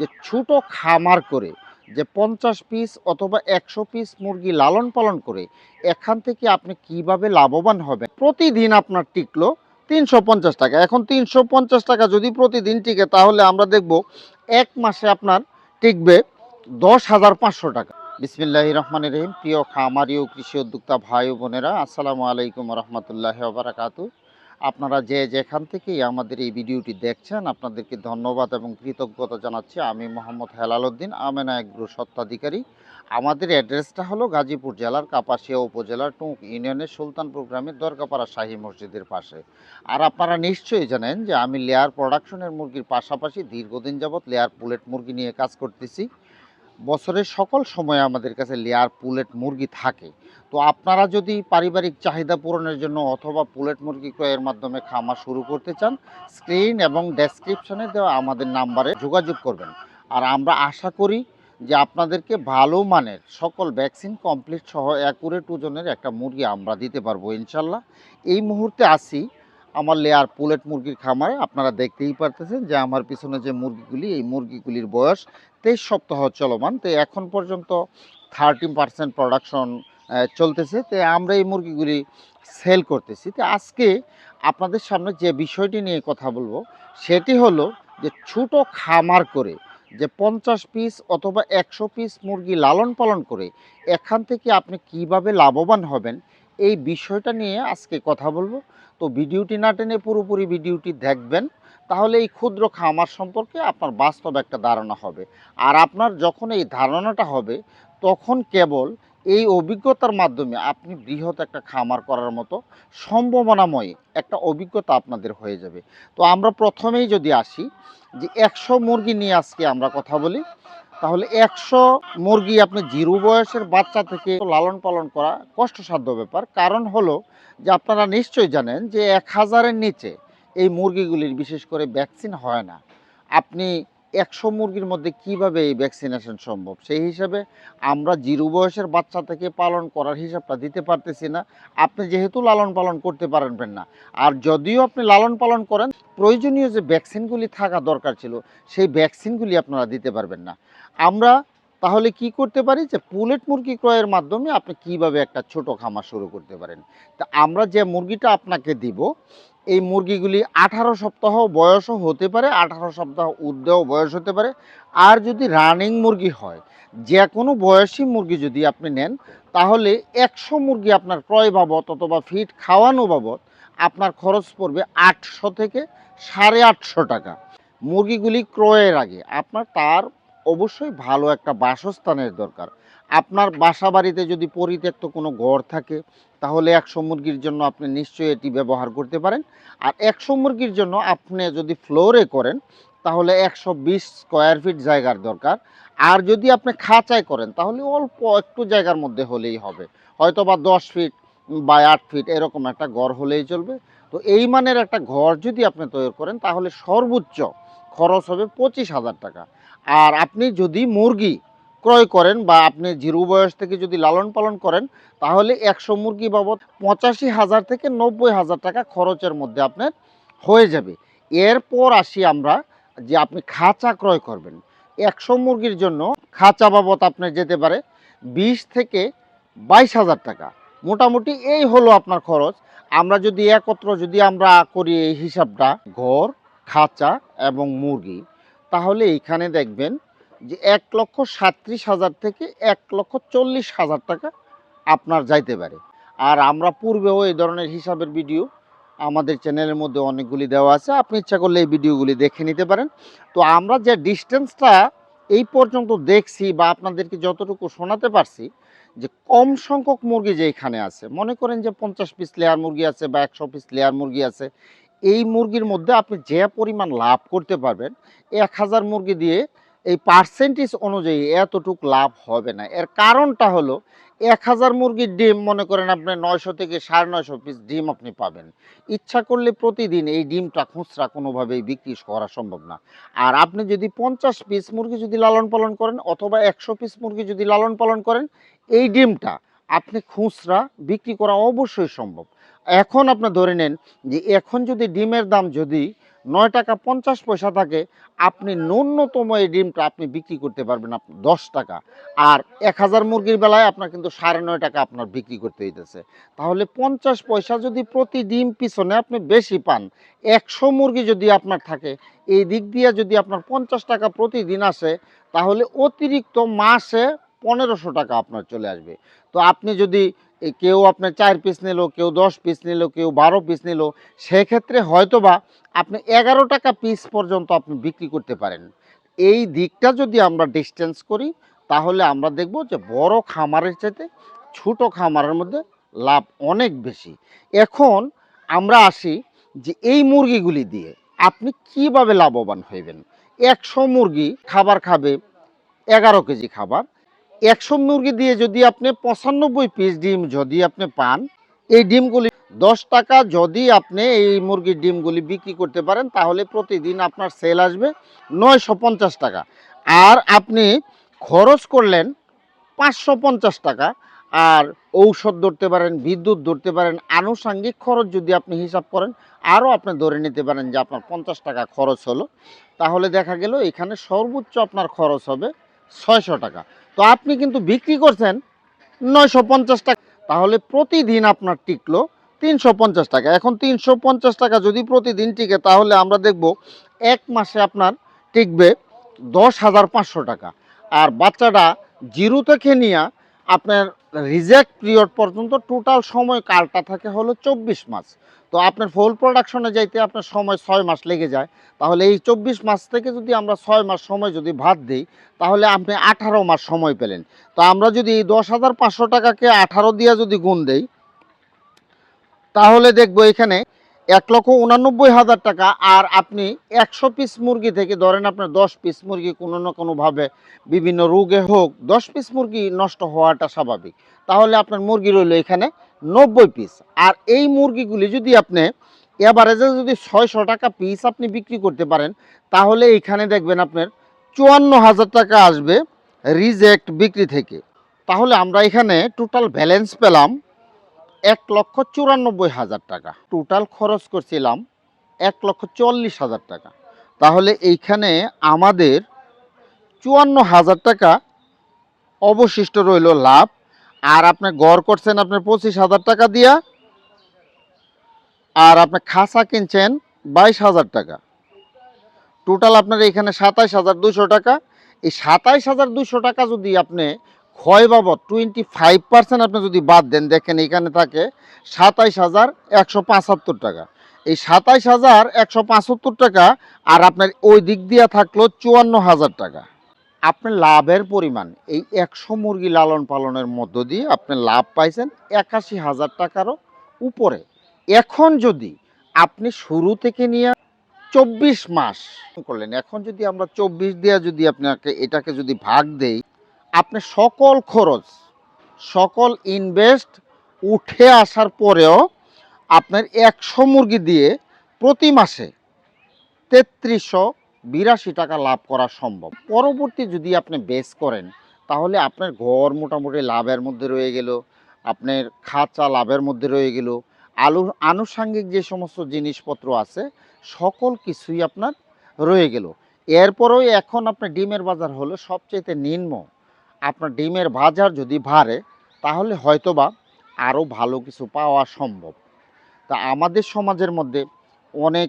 যে ছোট খামার করে, যে পঞ্চাশ পিস অথবা একশো পিস মুরগি লালন পালন করে, এখান থেকে আপনি কীভাবে লাভবান হবেন? প্রতিদিন আপনার টিকলো তিনশো পঞ্চাশ টাকা। এখন তিনশো পঞ্চাশ টাকা যদি প্রতিদিন টিকে, তাহলে আমরা দেখব এক মাসে আপনার টিকবে দশ হাজার পাঁচশো টাকা। বিসমিল্লাহ রহমান রহিম। প্রিয় খামারি ও কৃষি উদ্যোক্তা ভাই বোনেরা, আসসালামু আলাইকুম রহমতুল্লাহ বারাকাতু আপনারা যে যেখান থেকেই আমাদের এই ভিডিওটি দেখছেন, আপনাদেরকে ধন্যবাদ এবং কৃতজ্ঞতা জানাচ্ছি। আমি মোহাম্মদ হেলাল উদ্দিন, আমেনা এগ্রো সত্ত্বাধিকারী আমাদের অ্যাড্রেসটা হলো গাজীপুর জেলার কাপাসিয়া উপজেলার টুঁক ইউনিয়নের সুলতানপুর গ্রামের দরগাপাড়া শাহী মসজিদের পাশে। আর আপনারা নিশ্চয়ই জানেন যে আমি লেয়ার প্রোডাকশনের মুরগির পাশাপাশি দীর্ঘদিন যাবৎ লেয়ার পুলেট মুরগি নিয়ে কাজ করতেছি। বছরের সকল সময় আমাদের কাছে লেয়ার পুলেট মুরগি থাকে। তো আপনারা যদি পারিবারিক চাহিদা পূরণের জন্য অথবা পুলেট মুরগি ক্রয়ের মাধ্যমে খামার শুরু করতে চান স্ক্রিন এবং ডেসক্রিপশনে দেওয়া আমাদের নাম্বারে যোগাযোগ করবেন। আর আমরা আশা করি যে আপনাদেরকে ভালো মানের সকল ভ্যাকসিন কমপ্লিট সহ অ্যাকুরেট ওজনের একটা মুরগি আমরা দিতে পারব ইনশাল্লাহ। এই মুহূর্তে আসি আমার লেয়ার পুলেট মুরগির খামারে আপনারা দেখতেই পারতেছেন যে আমার পিছনে যে মুরগিগুলি, এই মুরগিগুলির বয়স তেইশ সপ্তাহ চলমান। তো এখন পর্যন্ত থার্টি পার্সেন্ট প্রোডাকশন চলতেছে। তো আমরা এই মুরগিগুলি সেল করতেছি। তো আজকে আপনাদের সামনে যে বিষয়টি নিয়ে কথা বলব, সেটি হলো যে ছোট খামার করে যে পঞ্চাশ পিস অথবা একশো পিস মুরগি লালন পালন করে, এখান থেকে আপনি কীভাবে লাভবান হবেন এই বিষয়টা নিয়ে আজকে কথা বলব। তো ভিডিওটি না টেনে পুরোপুরি ভিডিওটি দেখবেন, তাহলে এই ক্ষুদ্র খামার সম্পর্কে আপনার বাস্তব একটা ধারণা হবে। আর আপনার যখন এই ধারণাটা হবে, তখন কেবল এই অভিজ্ঞতার মাধ্যমে আপনি বৃহৎ একটা খামার করার মতো সম্ভাবনাময় একটা অভিজ্ঞতা আপনাদের হয়ে যাবে। তো আমরা প্রথমেই যদি আসি, যে একশো মুরগি নিয়ে আজকে আমরা কথা বলি তাহলে একশো মুরগি আপনি জিরো বয়সের বাচ্চা থেকে লালন পালন করা কষ্টসাধ্য ব্যাপার। কারণ হলো যে আপনারা নিশ্চয়ই জানেন যে এক হাজারের নিচে এই মুরগিগুলির বিশেষ করে ভ্যাকসিন হয় না। আপনি একশো মুরগির মধ্যে কীভাবে এই ভ্যাকসিনেশন সম্ভব? সেই হিসাবে আমরা জিরো বয়সের বাচ্চা থেকে পালন করার হিসাবটা দিতে পারতেছি না। আপনি যেহেতু লালন পালন করতে পারবেন না। আর যদিও আপনি লালন পালন করেন, প্রয়োজনীয় যে ভ্যাকসিনগুলি থাকা দরকার ছিল, সেই ভ্যাকসিনগুলি আপনারা দিতে পারবেন না। আমরা তাহলে কি করতে পারি যে, পুলেট মুরগি ক্রয়ের মাধ্যমে আপনি কীভাবে একটা ছোট খামার শুরু করতে পারেন? তা আমরা যে মুরগিটা আপনাকে দিব এই মুরগিগুলি আঠারো সপ্তাহ বয়সও হতে পারে, আঠারো সপ্তাহ ঊর্ধ্বেও বয়স হতে পারে। আর যদি রানিং মুরগি হয় যে কোনো বয়সী মুরগি যদি আপনি নেন, তাহলে একশো মুরগি আপনার ক্রয় বাবদ অথবা ফিট খাওয়ানো বাবদ আপনার খরচ পড়বে আটশো থেকে সাড়ে আটশো টাকা। মুরগিগুলি ক্রয়ের আগে আপনার তার অবশ্যই ভালো একটা বাসস্থানের দরকার। আপনার বাসা বাড়িতে যদি পরিত্যক্ত কোনো ঘর থাকে, তাহলে একশো মুরগির জন্য আপনি নিশ্চয়ই এটি ব্যবহার করতে পারেন। আর একশো মুরগির জন্য আপনি যদি ফ্লোরে করেন, তাহলে একশো বিশ স্কোয়ার ফিট জায়গার দরকার। আর যদি আপনি খাঁচায় করেন, তাহলে অল্প একটু জায়গার মধ্যে হলেই হবে। হয়তো বা দশ ফিট বা আট ফিট এরকম একটা ঘর হলেই চলবে। তো এই মানের একটা ঘর যদি আপনি তৈরি করেন, তাহলে সর্বোচ্চ খরচ হবে পঁচিশ হাজার টাকা। আর আপনি যদি মুরগি ক্রয় করেন বা আপনি জিরো বয়স থেকে যদি লালন পালন করেন, তাহলে একশো মুরগি বাবদ পঁচাশি হাজার থেকে নব্বই হাজার টাকা খরচের মধ্যে আপনার হয়ে যাবে। এরপর আসি আমরা যে আপনি খাঁচা ক্রয় করবেন। একশো মুরগির জন্য খাঁচা বাবদ আপনার যেতে পারে বিশ থেকে বাইশ হাজার টাকা। মোটামুটি এই হলো আপনার খরচ। আমরা যদি একত্র যদি আমরা করি এই হিসাবটা, ঘর, খাঁচা এবং মুরগি, তাহলে এইখানে দেখবেন যে এক লক্ষ সাতত্রিশ হাজার থেকে এক লক্ষ চল্লিশ হাজার টাকা আপনার যাইতে পারে। আর আমরা পূর্বেও এই ধরনের হিসাবের ভিডিও আমাদের চ্যানেলের মধ্যে অনেকগুলি দেওয়া আছে। আপনি ইচ্ছা করলে এই ভিডিওগুলি দেখে নিতে পারেন। তো আমরা যে ডিস্টেন্সটা এই পর্যন্ত দেখছি বা আপনাদেরকে যতটুকু শোনাতে পারছি, যে কম সংখ্যক মুরগি যে এখানে আছে, মনে করেন যে পঞ্চাশ পিস লেয়ার মুরগি আছে বা একশো পিস লেয়ার মুরগি আছে, এই মুরগির মধ্যে আপনি যে পরিমাণ লাভ করতে পারবেন, এক হাজার মুরগি দিয়ে এই পার্সেন্টেজ অনুযায়ী এতটুক লাভ হবে না। এর কারণটা হলো, এক হাজার মুরগির ডিম, মনে করেন আপনি নয়শো থেকে সাড়ে নয়শো পিস ডিম আপনি পাবেন। ইচ্ছা করলে প্রতিদিন এই ডিমটা খুচরা কোনোভাবেই বিক্রি করা সম্ভব না। আর আপনি যদি পঞ্চাশ পিস মুরগি যদি লালন পালন করেন অথবা একশো পিস মুরগি যদি লালন পালন করেন, এই ডিমটা আপনি খুচরা বিক্রি করা অবশ্যই সম্ভব। এখন আপনি ধরে নেন যে এখন যদি ডিমের দাম যদি নয় টাকা পঞ্চাশ পয়সা থাকে, আপনি ন্যূনতম এই ডিমটা আপনি বিক্রি করতে পারবেন আপনি দশ টাকা। আর এক হাজার মুরগির বেলায় আপনার কিন্তু সাড়ে নয় টাকা আপনার বিক্রি করতে হইতেছে। তাহলে পঞ্চাশ পয়সা যদি প্রতি ডিম পিছনে আপনি বেশি পান, একশো মুরগি যদি আপনার থাকে, এই দিক দিয়ে যদি আপনার পঞ্চাশ টাকা প্রতিদিন আসে, তাহলে অতিরিক্ত মাসে পনেরোশো টাকা আপনার চলে আসবে। তো আপনি যদি কেউ আপনার চার পিস নিল, কেউ দশ পিস নিল, কেউ বারো পিস নিল, সেক্ষেত্রে হয়তোবা আপনি এগারো টাকা পিস পর্যন্ত আপনি বিক্রি করতে পারেন। এই দিকটা যদি আমরা ডিস্টেন্স করি, তাহলে আমরা দেখব যে বড় খামারের চাইতে ছোট খামারের মধ্যে লাভ অনেক বেশি। এখন আমরা আসি যে এই মুরগিগুলি দিয়ে আপনি কীভাবে লাভবান হইবেন? একশো মুরগি খাবার খাবে এগারো কেজি খাবার একশো মুরগি দিয়ে যদি আপনি পঁচানব্বই পিস ডিম যদি আপনি পান, এই ডিমগুলি দশ টাকা যদি আপনি এই মুরগির ডিমগুলি বিক্রি করতে পারেন, তাহলে প্রতিদিন আপনার সেল আসবে নয়শো পঞ্চাশ টাকা। আর আপনি খরচ করলেন পাঁচশো পঞ্চাশ টাকা, আর ঔষধ ধরতে পারেন, বিদ্যুৎ ধরতে পারেন, আনুষাঙ্গিক খরচ যদি আপনি হিসাব করেন, আরও আপনি ধরে নিতে পারেন যে আপনার পঞ্চাশ টাকা খরচ হলো। তাহলে দেখা গেল এখানে সর্বোচ্চ আপনার খরচ হবে ছয়শো টাকা। তো আপনি কিন্তু বিক্রি করছেন নয়শো পঞ্চাশ টাকা। তাহলে প্রতিদিন আপনার টিকলো তিনশো পঞ্চাশ টাকা। এখন তিনশো পঞ্চাশ টাকা যদি প্রতিদিন টিকে, তাহলে আমরা দেখব এক মাসে আপনার টিকবে দশ হাজার পাঁচশো টাকা। আর বাচ্চাটা জিরো থেকে নিয়ে আপনার রিজেক্ট পিরিয়ড পর্যন্ত টোটাল সময় কালটা থাকে হলো চব্বিশ মাস। তো আপনার ফুল প্রোডাকশনে যাইতে আপনার সময় ছয় মাস লেগে যায়। তাহলে এই চব্বিশ মাস থেকে যদি আমরা ছয় মাস সময় যদি ভাত দিই, তাহলে আপনি আঠারো মাস সময় পেলেন। তো আমরা যদি এই দশ হাজার পাঁচশো টাকাকে আঠারো দিয়ে যদি গুণ দেই, তাহলে দেখব এখানে এক লক্ষ উনানব্বই হাজার টাকা আর আপনি একশো পিস মুরগি থেকে ধরেন আপনার দশ পিস মুরগি কোনো না কোনোভাবে বিভিন্ন রোগে হোক, দশ পিস মুরগি নষ্ট হওয়াটা স্বাভাবিক। তাহলে আপনার মুরগি রইল এখানে নব্বই পিস আর এই মুরগিগুলি যদি আপনি এভারেজে যদি ছয়শো টাকা পিস আপনি বিক্রি করতে পারেন, তাহলে এখানে দেখবেন আপনার চুয়ান্ন হাজার টাকা আসবে রিজেক্ট বিক্রি থেকে। তাহলে আমরা এখানে টোটাল ব্যালেন্স পেলাম এক লক্ষ চুরানব্বই হাজার টাকা। টোটাল খরচ করছিলাম এক লক্ষ চল্লিশ হাজার টাকা। তাহলে এইখানে আমাদের চুয়ান্ন হাজার টাকা অবশিষ্ট রইল লাভ। আর আপনি গড় করছেন আপনি পঁচিশ হাজার টাকা দিয়া। আর আপনি খাসা কিনছেন বাইশ হাজার টাকা। টোটাল আপনার এখানে সাতাইশ হাজার দুশো টাকা। এই সাতাইশ হাজার দুশো টাকা যদি আপনি ক্ষয় বাবদ টোয়েন্টি ফাইভ পার্সেন্ট আপনি যদি বাদ দেন, দেখেন এখানে থাকে সাতাইশ হাজার একশো পঁচাত্তর টাকা। এই সাতাইশ হাজার একশো পঁচাত্তর টাকা আর আপনার ওই দিক দিয়ে থাকল চুয়ান্ন হাজার টাকা। আপনার লাভের পরিমাণ, এই একশো মুরগি লালন পালনের মধ্য দিয়ে আপনি লাভ পাইছেন একাশি হাজার টাকারও উপরে। এখন যদি আপনি শুরু থেকে নিয়ে চব্বিশ মাস করলেন, এখন যদি আমরা চব্বিশ দিয়ে যদি আপনাকে এটাকে যদি ভাগ দেই আপনি সকল খরচ, সকল ইনভেস্ট উঠে আসার পরেও আপনার একশো মুরগি দিয়ে প্রতি মাসে তেত্রিশশো বিরাশি টাকা লাভ করা সম্ভব। পরবর্তী যদি আপনি বেস করেন, তাহলে আপনার ঘর মোটামুটি লাভের মধ্যে রয়ে গেল, আপনার খাঁচা লাভের মধ্যে রয়ে গেল, আলু, আনুষাঙ্গিক যে সমস্ত জিনিসপত্র আছে, সকল কিছুই আপনার রয়ে গেল। এরপরেও এখন আপনার ডিমের বাজার হলো সবচেয়ে নিম্ন। আপনার ডিমের বাজার যদি বাড়ে, তাহলে হয়তোবা আরও ভালো কিছু পাওয়া সম্ভব। তা আমাদের সমাজের মধ্যে অনেক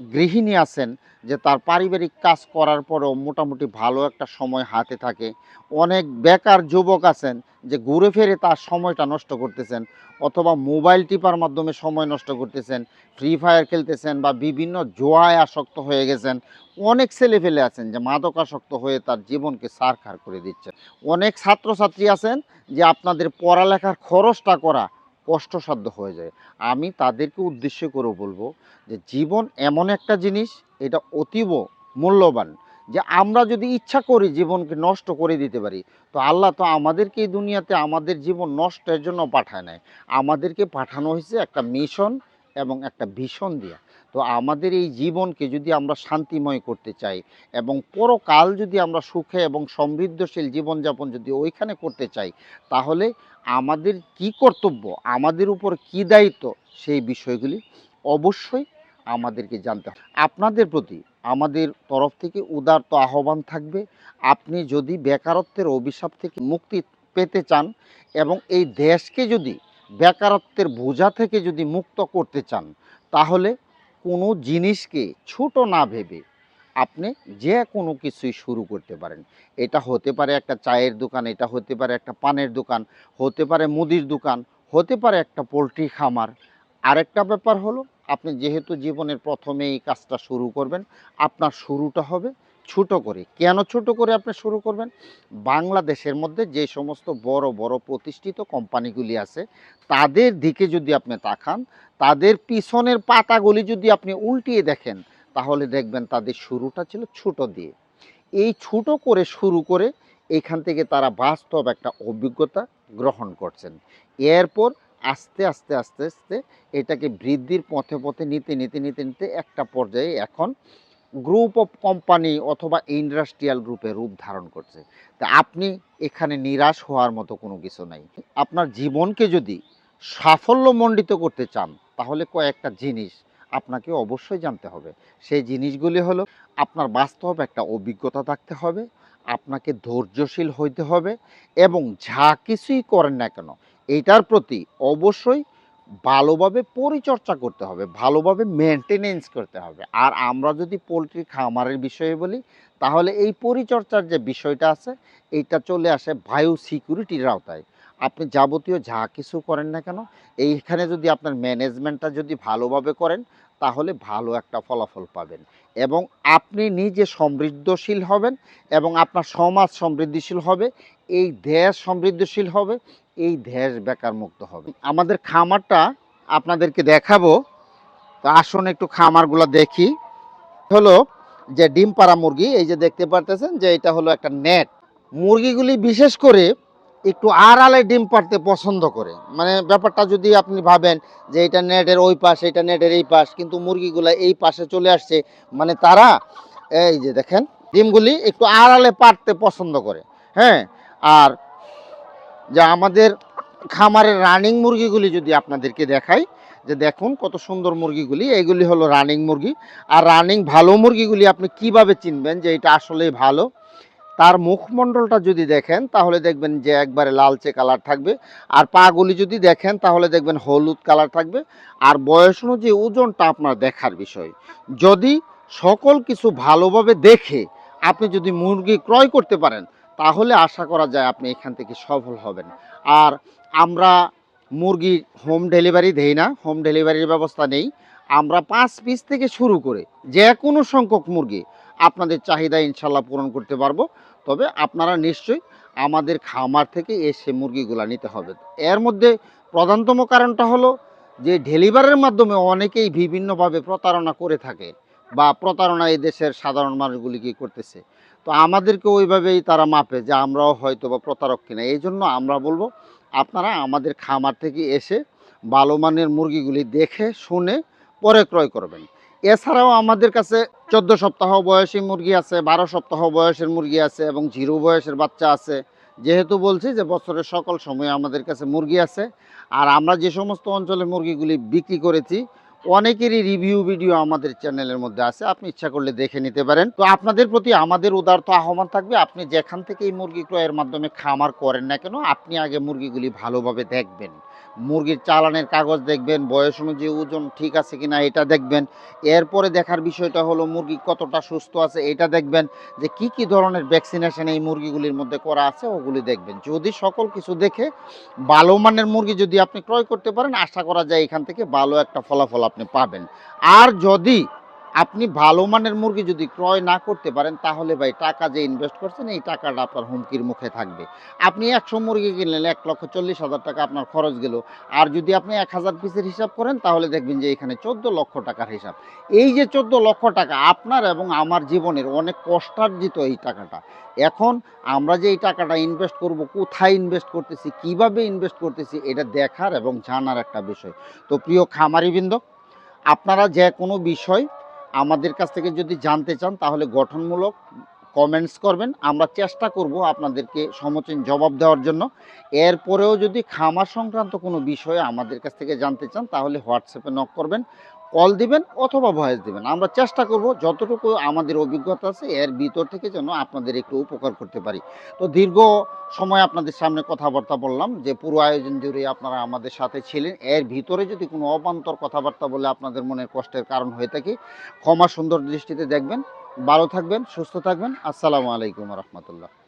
গৃহিণী আছেন, যে তার পারিবারিক কাজ করার পরেও মোটামুটি ভালো একটা সময় হাতে থাকে। অনেক বেকার যুবক আছেন, যে ঘুরে ফিরে তার সময়টা নষ্ট করতেছেন অথবা মোবাইল টিপার মাধ্যমে সময় নষ্ট করতেছেন, ফ্রি ফায়ার খেলতেছেন বা বিভিন্ন জোয়ায় আসক্ত হয়ে গেছেন। অনেক ছেলেফেলে আছেন যে মাদকাসক্ত হয়ে তার জীবনকে সারখার করে দিচ্ছে অনেক ছাত্রছাত্রী আছেন যে আপনাদের পড়ালেখার খরচটা করা কষ্টসাধ্য হয়ে যায়। আমি তাদেরকে উদ্দেশ্য করে বলব যে জীবন এমন একটা জিনিস, এটা অতীব মূল্যবান যে আমরা যদি ইচ্ছা করি জীবনকে নষ্ট করে দিতে পারি, তো আল্লাহ তো আমাদেরকে এই দুনিয়াতে আমাদের জীবন নষ্টের জন্য পাঠায় নাই। আমাদেরকে পাঠানো হয়েছে একটা মিশন এবং একটা ভীষণ দিয়া। তো আমাদের এই জীবনকে যদি আমরা শান্তিময় করতে চাই এবং পরকাল যদি আমরা সুখে এবং সমৃদ্ধশীল জীবনযাপন যদি ওইখানে করতে চাই, তাহলে আমাদের কি কর্তব্য, আমাদের উপর কি দায়িত্ব, সেই বিষয়গুলি অবশ্যই আমাদেরকে জানতে হবে। আপনাদের প্রতি আমাদের তরফ থেকে উদারত আহ্বান থাকবে, আপনি যদি বেকারত্বের অভিশাপ থেকে মুক্তি পেতে চান এবং এই দেশকে যদি বেকারত্বের বোঝা থেকে যদি মুক্ত করতে চান, তাহলে কোনো জিনিসকে ছোট না ভেবে আপনি যে কোনো কিছুই শুরু করতে পারেন। এটা হতে পারে একটা চায়ের দোকান, এটা হতে পারে একটা পানের দোকান, হতে পারে মুদির দোকান, হতে পারে একটা পোলট্রি খামার। আরেকটা ব্যাপার হলো, আপনি যেহেতু জীবনের প্রথমে এই কাজটা শুরু করবেন, আপনার শুরুটা হবে ছোট করে। কেন ছোট করে আপনি শুরু করবেন? বাংলাদেশের মধ্যে যে সমস্ত বড় বড় প্রতিষ্ঠিত কোম্পানিগুলি আছে, তাদের দিকে যদি আপনি তাকান, তাদের পিছনের পাতাগুলি যদি আপনি উল্টিয়ে দেখেন তাহলে দেখবেন তাদের শুরুটা ছিল ছোট দিয়ে। এই ছোট করে শুরু করে এখান থেকে তারা বাস্তব একটা অভিজ্ঞতা গ্রহণ করছেন। এরপর আস্তে আস্তে আস্তে আস্তে এটাকে বৃদ্ধির পথে পথে নিতে নিতে নিতে নিতে একটা পর্যায়ে এখন গ্রুপ অফ কোম্পানি অথবা ইন্ডাস্ট্রিয়াল গ্রুপে রূপ ধারণ করছে। তা আপনি এখানে নিরাশ হওয়ার মতো কোনো কিছু নাই। আপনার জীবনকে যদি সাফল্যমণ্ডিত করতে চান, তাহলে কয়েকটা জিনিস আপনাকে অবশ্যই জানতে হবে। সেই জিনিসগুলি হলো, আপনার বাস্তব একটা অভিজ্ঞতা থাকতে হবে, আপনাকে ধৈর্যশীল হইতে হবে এবং যা কিছুই করেন না কেন, এটার প্রতি অবশ্যই ভালোভাবে পরিচর্যা করতে হবে, ভালোভাবে মেনটেনেন্স করতে হবে। আর আমরা যদি পোলট্রি খামারের বিষয়ে বলি, তাহলে এই পরিচর্যার যে বিষয়টা আছে এইটা চলে আসে বায়ু সিকিউরিটির আওতায়। আপনি যাবতীয় যা কিছু করেন না কেন, এইখানে যদি আপনার ম্যানেজমেন্টটা যদি ভালোভাবে করেন, তাহলে ভালো একটা ফলাফল পাবেন। এবং আপনি নিজে সমৃদ্ধশীল হবেন এবং আপনার সমাজ সমৃদ্ধিশীল হবে, এই দেশ সমৃদ্ধশীল হবে, এই দেশ বেকার মুক্ত হবে। আমাদের খামারটা আপনাদেরকে দেখাবো। তো আসুন একটু খামারগুলো দেখি। হলো যে ডিম পাড়া মুরগি, এই যে দেখতে পারতেছেন যে এটা হলো একটা নেট মুরগিগুলি বিশেষ করে একটু আড়ালে ডিম পাড়তে পছন্দ করে। মানে ব্যাপারটা যদি আপনি ভাবেন যে এটা নেটের ওই পাশ, এটা নেটের এই পাশ, কিন্তু মুরগিগুলো এই পাশে চলে আসছে মানে তারা, এই যে দেখেন, ডিমগুলি একটু আড়ালে পাড়তে পছন্দ করে। হ্যাঁ আর যে আমাদের খামারের রানিং মুরগিগুলি যদি আপনাদেরকে দেখাই, যে দেখুন কত সুন্দর মুরগিগুলি, এইগুলি হলো রানিং মুরগি। আর রানিং ভালো মুরগিগুলি আপনি কীভাবে চিনবেন যে এটা আসলেই ভালো? তার মুখমণ্ডলটা যদি দেখেন, তাহলে দেখবেন যে একবারে লালচে কালার থাকবে। আর পাগুলি যদি দেখেন, তাহলে দেখবেন হলুদ কালার থাকবে। আর বয়স অনুযায়ী ওজনটা আপনার দেখার বিষয়। যদি সকল কিছু ভালোভাবে দেখে আপনি যদি মুরগি ক্রয় করতে পারেন, তাহলে আশা করা যায় আপনি এখান থেকে সফল হবেন। আর আমরা মুরগি হোম ডেলিভারি দেই না হোম ডেলিভারির ব্যবস্থা নেই। আমরা পাঁচ পিস থেকে শুরু করে যে কোনো সংখ্যক মুরগি আপনাদের চাহিদা ইনশাল্লাহ পূরণ করতে পারব। তবে আপনারা নিশ্চয়ই আমাদের খামার থেকে এসে মুরগিগুলা নিতে হবে। এর মধ্যে প্রধানতম কারণটা হলো যে ডেলিভারির মাধ্যমে অনেকেই বিভিন্নভাবে প্রতারণা করে থাকে বা প্রতারণা এই দেশের সাধারণ মানুষগুলি কি করতেছে। তো আমাদেরকে ওইভাবেই তারা মাপে যে আমরাও হয়তো বা প্রতারক কিনা। এই জন্য আমরা বলব, আপনারা আমাদের খামার থেকে এসে ভালো মানের মুরগিগুলি দেখে, শুনে, পরে ক্রয় করবেন। এছাড়াও আমাদের কাছে চোদ্দ সপ্তাহ বয়সী মুরগি আছে, বারো সপ্তাহ বয়সের মুরগি আছে এবং জিরো বয়সের বাচ্চা আছে। যেহেতু বলছি যে বছরের সকল সময় আমাদের কাছে মুরগি আছে। আর আমরা যে সমস্ত অঞ্চলে মুরগিগুলি বিক্রি করেছি অনেকেরই রিভিউ ভিডিও আমাদের চ্যানেলের মধ্যে আছে, আপনি ইচ্ছা করলে দেখে নিতে পারেন। তো আপনাদের প্রতি আমাদের উদারত আহ্বান থাকবে, আপনি যেখান থেকে এই মুরগি ক্রয়ের মাধ্যমে খামার করেন না কেন, আপনি আগে মুরগিগুলি ভালোভাবে দেখবেন। মুরগির চালানের কাগজ দেখবেন, বয়স অনুযায়ী ওজন ঠিক আছে কিনা এটা দেখবেন। এরপরে দেখার বিষয়টা হলো মুরগি কতটা সুস্থ আছে, এটা দেখবেন। যে কি কি ধরনের ভ্যাকসিনেশন এই মুরগিগুলির মধ্যে করা আছে, ওগুলি দেখবেন। যদি সকল কিছু দেখে ভালো মানের মুরগি যদি আপনি ক্রয় করতে পারেন, আশা করা যায় এখান থেকে ভালো একটা ফলাফল আপনি পাবেন। আর যদি আপনি ভালো মানের মুরগি যদি ক্রয় না করতে পারেন, তাহলে ভাই টাকা যে ইনভেস্ট করছেন, এই টাকাটা আপনার হুমকির মুখে থাকবে। আপনি একশো মুরগি কিনলেন, এক লক্ষ চল্লিশ হাজার টাকা আপনার খরচ গেল। আর যদি আপনি এক হাজার পিসের হিসাব করেন, তাহলে দেখবেন যে এখানে চোদ্দ লক্ষ টাকার হিসাব। এই যে চোদ্দ লক্ষ টাকা আপনার এবং আমার জীবনের অনেক কষ্টার্জিত এই টাকাটা। এখন আমরা যে এই টাকাটা ইনভেস্ট করব, কোথায় ইনভেস্ট করতেছি, কীভাবে ইনভেস্ট করতেছি, এটা দেখার এবং জানার একটা বিষয়। তো প্রিয় খামারিবৃন্দ আপনারা যে কোনো বিষয় আমাদের কাছ থেকে যদি জানতে চান, তাহলে গঠনমূলক কমেন্টস করবেন। আমরা চেষ্টা করব আপনাদেরকে সমচীন জবাব দেওয়ার জন্য। এরপরেও যদি খামার সংক্রান্ত কোনো বিষয়ে আমাদের কাছ থেকে জানতে চান, তাহলে হোয়াটসঅ্যাপে নক করবেন। কল দিবেন অথবা ভয়েস দিবেন। আমরা চেষ্টা করব যতটুকু আমাদের অভিজ্ঞতা আছে, এর ভিতর থেকে যেন আপনাদের একটু উপকার করতে পারি। তো দীর্ঘ সময় আপনাদের সামনে কথাবার্তা বললাম যে, পুরো আয়োজন জুড়ে আপনারা আমাদের সাথে ছিলেন। এর ভিতরে যদি কোনো অবান্তর কথাবার্তা বলে আপনাদের মনের কষ্টের কারণ হয়ে থাকে, ক্ষমা সুন্দর দৃষ্টিতে দেখবেন। ভালো থাকবেন, সুস্থ থাকবেন। আসসালামু আলাইকুম রহমতুল্লাহ।